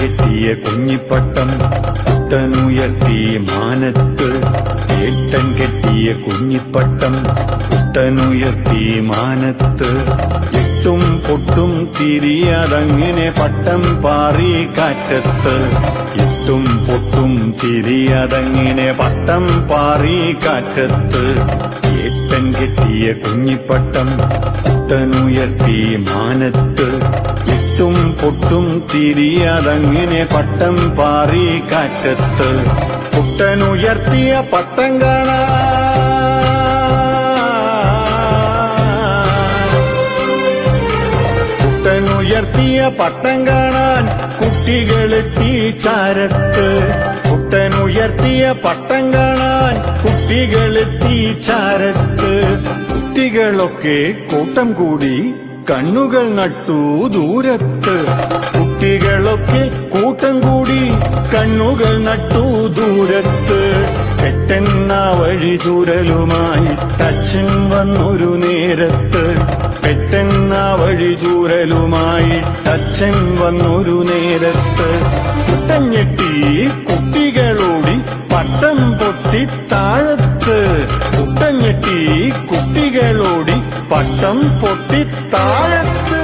കിട്ടിയ കുഞ്ഞിപ്പട്ടം കുട്ടനുയർത്തി മാനത്ത്. എട്ടൻ കെട്ടിയ കുഞ്ഞിപ്പട്ടം കുട്ടനുയർത്തി മാനത്ത്. എട്ടും പൊട്ടും തിരിയാതങ്ങനെ പട്ടം പാറി കാറ്റത്ത്. എട്ടും പൊട്ടും തിരിയാതങ്ങനെ പട്ടം പാറി കാറ്റത്ത്. എട്ടൻ കെട്ടിയ കുഞ്ഞിപ്പട്ടം കുട്ടനുയർത്തി മാനത്ത്. പൊട്ടും തിരിയതങ്ങിനെ പട്ടം പാറി കാറ്റത്ത്. പുട്ടനുയർത്തിയ പട്ടം കാണാ. പുട്ടനുയർത്തിയ പട്ടം കാണാൻ കുട്ടികളെത്തി ചാരത്ത്. പുട്ടനുയർത്തിയ പട്ടം കാണാൻ കുട്ടികളെത്തി ചാരത്ത്. കുട്ടികളൊക്കെ കൂട്ടം കൂടി കണ്ണുകൾ നട്ടു ദൂരത്ത്. കുട്ടികളൊക്കെ കൂട്ടം കൂടി കണ്ണുകൾ നട്ടു ദൂരത്ത്. പെട്ടെന്ന വഴി ചൂരലുമായി ടച്ചൻ വന്നൊരു നേരത്ത്. പെട്ടെന്ന വഴി ചൂരലുമായി ടച്ചൻ വന്നൊരു നേരത്ത്. കുട്ടഞ്ഞെട്ടി കുട്ടികളോടി പട്ടം പൊട്ടി താഴത്ത്. കുട്ടഞ്ഞെട്ടി பட்டம் பொட்டி தாழத்து